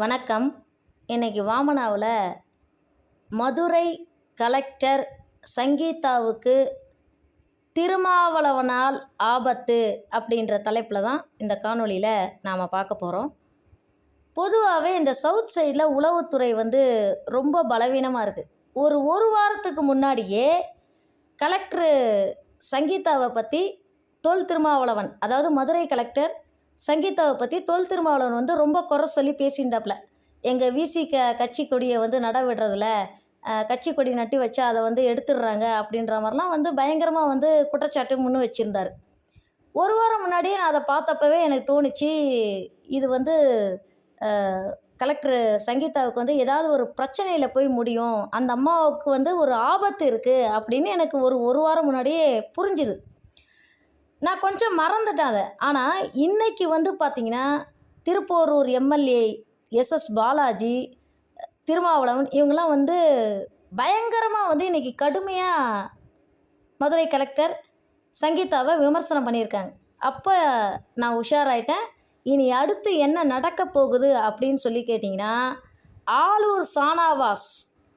வணக்கம். இன்னைக்கு வாமனாவில் மதுரை கலெக்டர் சங்கீதாவுக்கு திருமாவளவனால் ஆபத்து அப்படின்ற தலைப்பில் தான் இந்த காணொளியில் நாம் பார்க்க போகிறோம் பொதுவாகவே இந்த சவுத் சைடில் உளவுத்துறை வந்து ரொம்ப பலவீனமாக இருக்குது ஒரு ஒரு வாரத்துக்கு முன்னாடியே கலெக்டரு சங்கீதாவை பற்றி தொல் திருமாவளவன் அதாவது மதுரை கலெக்டர் சங்கீதாவை பற்றி தொல் திருமாவளவன் வந்து ரொம்ப குறை சொல்லி பேசியிருந்தாப்புல. எங்கள் விசிக கட்சி கொடியை வந்து நட விடுறதில்ல கட்சி கொடி நட்டி வச்சு அதை வந்து எடுத்துடுறாங்க அப்படின்ற மாதிரிலாம் வந்து பயங்கரமாக வந்து குற்றச்சாட்டு முன்னு வச்சுருந்தார். ஒரு வாரம் முன்னாடியே நான் அதை பார்த்தப்பவே எனக்கு தோணுச்சு இது வந்து கலெக்டர் சங்கீதாவுக்கு வந்து ஏதாவது ஒரு பிரச்சனையில் போய் முடியும் அந்த அம்மாவுக்கு வந்து ஒரு ஆபத்து இருக்குது அப்படின்னு எனக்கு ஒரு ஒரு வாரம் முன்னாடியே புரிஞ்சுது. நான் கொஞ்சம் மறந்துட்டேன் அதை. ஆனால் இன்னைக்கு வந்து பார்த்திங்கன்னா திருப்போரூர் எம்எல்ஏ எஸ்எஸ் பாலாஜி திருமாவளவன் இவங்கெல்லாம் வந்து பயங்கரமாக வந்து இன்றைக்கி கடுமையாக மதுரை கலெக்டர் சங்கீதாவை விமர்சனம் பண்ணியிருக்காங்க. அப்போ நான் உஷாராயிட்டேன். இனி அடுத்து என்ன நடக்க போகுது அப்படின்னு சொல்லி கேட்டிங்கன்னா ஆலூர் சானாவாஸ்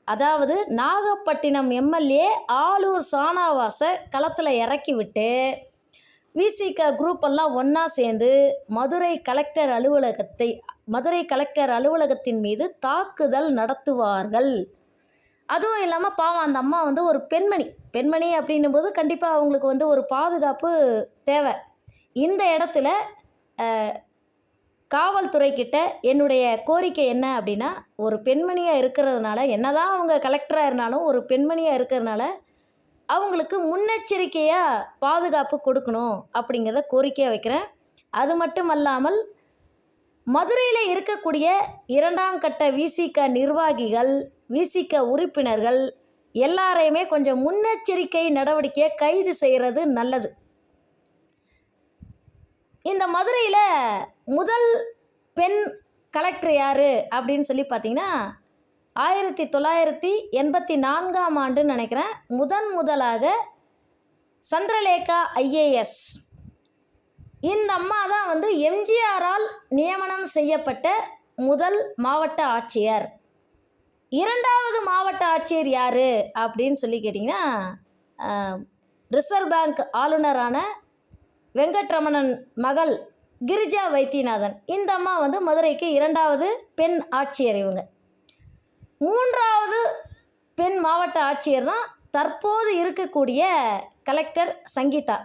அதாவது நாகப்பட்டினம் எம்எல்ஏ ஆலூர் சானாவாஸை களத்தில் இறக்கி விட்டு விசிக குரூப் எல்லாம் ஒன்றா சேர்ந்து மதுரை கலெக்டர் அலுவலகத்தை மதுரை கலெக்டர் அலுவலகத்தின் மீது தாக்குதல் நடத்துவார்கள். அதுவும் இல்லாமல் பாவம் அந்த அம்மா வந்து ஒரு பெண்மணி. பெண்மணி அப்படின்னும் போது கண்டிப்பாக அவங்களுக்கு வந்து ஒரு பாதுகாப்பு தேவை. இந்த இடத்துல காவல்துறைக்கிட்ட என்னுடைய கோரிக்கை என்ன அப்படின்னா ஒரு பெண்மணியாக இருக்கிறதுனால என்னதான் அவங்க கலெக்டராக இருந்தாலும் ஒரு பெண்மணியாக இருக்கிறதுனால அவங்களுக்கு முன்னெச்சரிக்கையாக பாதுகாப்பு கொடுக்கணும் அப்படிங்கிறத கோரிக்கையாக வைக்கிறேன். அது மட்டும் அல்லாமல் மதுரையில் இருக்கக்கூடிய இரண்டாம் கட்ட விசிக நிர்வாகிகள் விசிக உறுப்பினர்கள் எல்லாரையுமே கொஞ்சம் முன்னெச்சரிக்கை நடவடிக்கையை கைது செய்கிறது நல்லது. இந்த மதுரையில் முதல் பெண் கலெக்டர் யார் அப்படின்னு சொல்லி பார்த்தீங்கன்னா ஆயிரத்தி தொள்ளாயிரத்தி எண்பத்தி நான்காம் ஆண்டுன்னு நினைக்கிறேன். முதன் முதலாக சந்திரலேகா ஐஏஎஸ். இந்த அம்மா தான் வந்து எம்ஜிஆரால் நியமனம் செய்யப்பட்ட முதல் மாவட்ட ஆட்சியர். இரண்டாவது மாவட்ட ஆட்சியர் யார் அப்படின்னு சொல்லி கேட்டிங்கன்னா ரிசர்வ் பேங்க் ஆளுநரான வெங்கட்ரமணன் மகள் கிரிஜா வைத்தியநாதன். இந்த அம்மா வந்து மதுரைக்கு இரண்டாவது பெண் ஆட்சியர் இவங்க. மூன்றாவது பெண் மாவட்ட ஆட்சியர் தான் தற்போது இருக்கக்கூடிய கலெக்டர் சங்கீதா.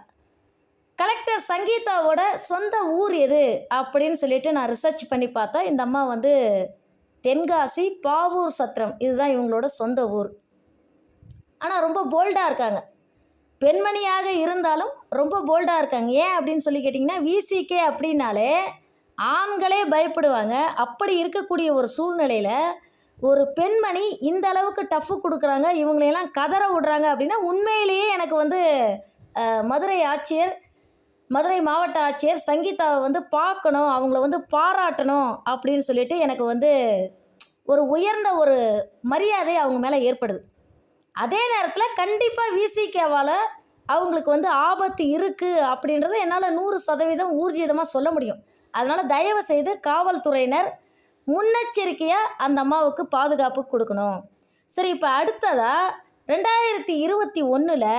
கலெக்டர் சங்கீதாவோட சொந்த ஊர் எது அப்படின்னு சொல்லிட்டு நான் ரிசர்ச் பண்ணி பார்த்தா இந்த அம்மா வந்து தென்காசி பாவூர் சத்திரம். இதுதான் இவங்களோட சொந்த ஊர். ஆனால் ரொம்ப போல்டாக இருக்காங்க. பெண்மணியாக இருந்தாலும் ரொம்ப போல்டாக இருக்காங்க. ஏன் அப்படின்னு சொல்லி கேட்டிங்கன்னா விசிகே அப்படின்னாலே ஆண்களே பயப்படுவாங்க. அப்படி இருக்கக்கூடிய ஒரு சூழ்நிலையில் ஒரு பெண்மணி இந்த அளவுக்கு டஃப்பு கொடுக்குறாங்க இவங்களையெல்லாம் கதற விடுறாங்க அப்படின்னா உண்மையிலேயே எனக்கு வந்து மதுரை ஆட்சியர் மதுரை மாவட்ட ஆட்சியர் சங்கீதாவை வந்து பார்க்கணும் அவங்கள வந்து பாராட்டணும் அப்படின்னு சொல்லிட்டு எனக்கு வந்து ஒரு உயர்ந்த ஒரு மரியாதை அவங்க மேலே ஏற்படுது. அதே நேரத்தில் கண்டிப்பாக விசிகேவால் அவங்களுக்கு வந்து ஆபத்து இருக்குது அப்படின்றத என்னால் நூறு சதவீதம் ஊர்ஜிதமாக சொல்ல முடியும். அதனால் தயவு செய்து காவல்துறையினர் முன்னெச்சரிக்கையாக அந்த அம்மாவுக்கு பாதுகாப்பு கொடுக்கணும். சரி இப்போ அடுத்ததாக ரெண்டாயிரத்தி இருபத்தி ஒன்றில்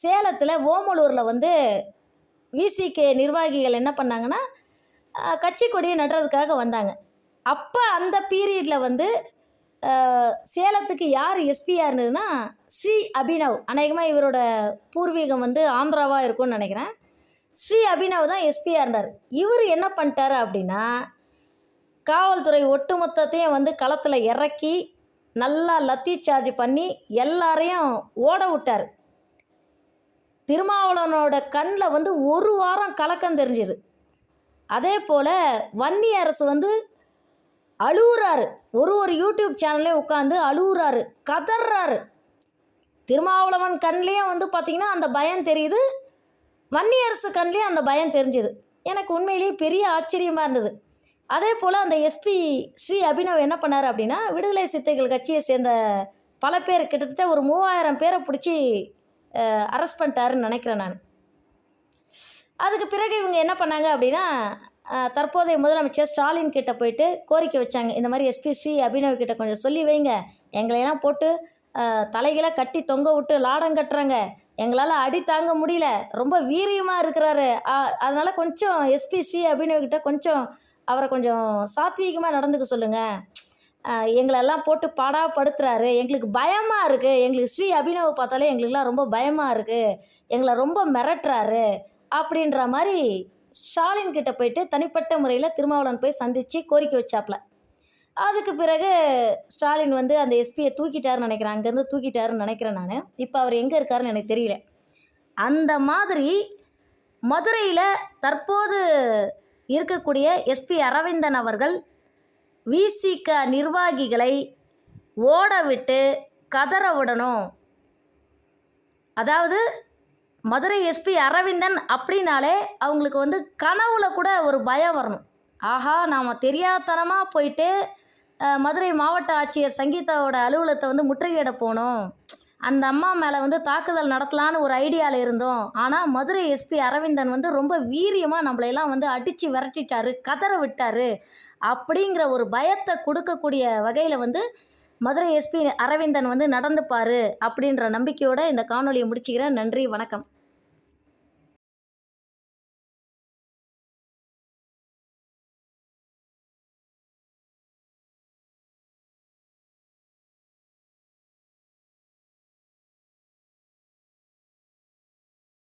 சேலத்தில் ஓமலூரில் வந்து விசிகே நிர்வாகிகள் என்ன பண்ணாங்கன்னா கட்சி கொடியை நடுறதுக்காக வந்தாங்க. அப்போ அந்த பீரியடில் வந்து சேலத்துக்கு யார் எஸ்பியாக இருந்ததுன்னா ஸ்ரீ அபினவ். அநேகமாக இவரோட பூர்வீகம் வந்து ஆந்திராவாக இருக்கும்னு நினைக்கிறேன். ஸ்ரீ அபினவ் தான் எஸ்பியாக இருந்தார் இவர் என்ன பண்ணிட்டாரு அப்படின்னா காவல்துறை ஒட்டுமொத்தத்தையும் வந்து களத்தில் இறக்கி நல்லா லத்தி சார்ஜ் பண்ணி எல்லாரையும் ஓட விட்டார். திருமாவளவனோட கண்ணில் வந்து ஒரு வாரம் கலக்கம் தெரிஞ்சுது. அதே போல் வன்னி அரசு வந்து அழுவுறாரு. ஒரு ஒரு யூடியூப் சேனல்லே உட்காந்து அழுவுறாரு கதறாரு திருமாவளவன் கண்லேயும் வந்து பார்த்திங்கன்னா அந்த பயம் தெரியுது. வன்னி அரசு கண்லேயும் அந்த பயம் தெரிஞ்சுது. எனக்கு உண்மையிலேயே பெரிய ஆச்சரியமாக இருந்தது. அதே போல் அந்த எஸ்பி ஸ்ரீ அபினவ் என்ன பண்ணார் அப்படின்னா விடுதலை சித்தைகள் கட்சியை சேர்ந்த பல பேர் கிட்டத்தட்ட ஒரு மூவாயிரம் பேரை பிடிச்சி அரெஸ்ட் பண்ணிட்டாருன்னு நினைக்கிறேன் நான். அதுக்கு பிறகு இவங்க என்ன பண்ணாங்க அப்படின்னா தற்போதைய முதலமைச்சர் ஸ்டாலின் கிட்ட போயிட்டு கோரிக்கை வச்சாங்க. இந்த மாதிரி எஸ்பி ஸ்ரீ அபினவ் கிட்ட கொஞ்சம் சொல்லி வைங்க. எங்களையெல்லாம் போட்டு தலைகளை கட்டி தொங்க விட்டு லாடம் கட்டுறாங்க. எங்களால் அடி தாங்க முடியல. ரொம்ப வீரியமாக இருக்கிறாரு. அதனால் கொஞ்சம் எஸ்பி ஸ்ரீ அபினவ் கிட்ட கொஞ்சம் அவரை கொஞ்சம் சாத்வீகமாக நடந்துக்க சொல்லுங்கள் எங்களெல்லாம் போட்டு பாடாப்படுத்துறாரு. எங்களுக்கு பயமாக இருக்குது எங்களுக்கு ஸ்ரீ அபினவ் பார்த்தாலே எங்களுக்குலாம் ரொம்ப பயமாக இருக்குது எங்களை ரொம்ப மிரட்டுறாரு. அப்படின்ற மாதிரி ஸ்டாலின் கிட்ட போயிட்டு தனிப்பட்ட முறையில் திருமாவளவன் போய் சந்தித்து கோரிக்கை வச்சாப்ல. அதுக்கு பிறகு ஸ்டாலின் வந்து அந்த எஸ்பியை தூக்கிட்டாருன்னு நினைக்கிறேன். அங்கேருந்து தூக்கிட்டாருன்னு நினைக்கிறேன் நான். இப்போ அவர் எங்கே இருக்காருன்னு எனக்கு தெரியல. அந்த மாதிரி மதுரையில் தற்போது இருக்கக்கூடிய எஸ்பி அரவிந்தன் அவர்கள் விசிக நிர்வாகிகளை ஓட விட்டு கதற விடணும். அதாவது மதுரை எஸ்பி அரவிந்தன் அப்படின்னாலே அவங்களுக்கு வந்து கனவுல கூட ஒரு பயம் வரணும். ஆஹா நாம் தெரியாதனமாக போயிட்டு மதுரை மாவட்ட ஆட்சியர் சங்கீதாவோட அலுவலகத்தை வந்து முற்றுகையிட போனோம். அந்த அம்மா மேலே வந்து தாக்குதல் நடத்தலான்னு ஒரு ஐடியாவில் இருந்தோம். ஆனால் மதுரை எஸ்பி அரவிந்தன் வந்து ரொம்ப வீரியமாக நம்மளையெல்லாம் வந்து அடித்து விரட்டிட்டாரு கதற விட்டார் அப்படிங்கிற ஒரு பயத்தை கொடுக்கக்கூடிய வகையில் வந்து மதுரை எஸ்பி அரவிந்தன் வந்து நடந்துப்பார் அப்படின்ற நம்பிக்கையோட இந்த காணொலியை முடிச்சுக்கிறேன். நன்றி வணக்கம்.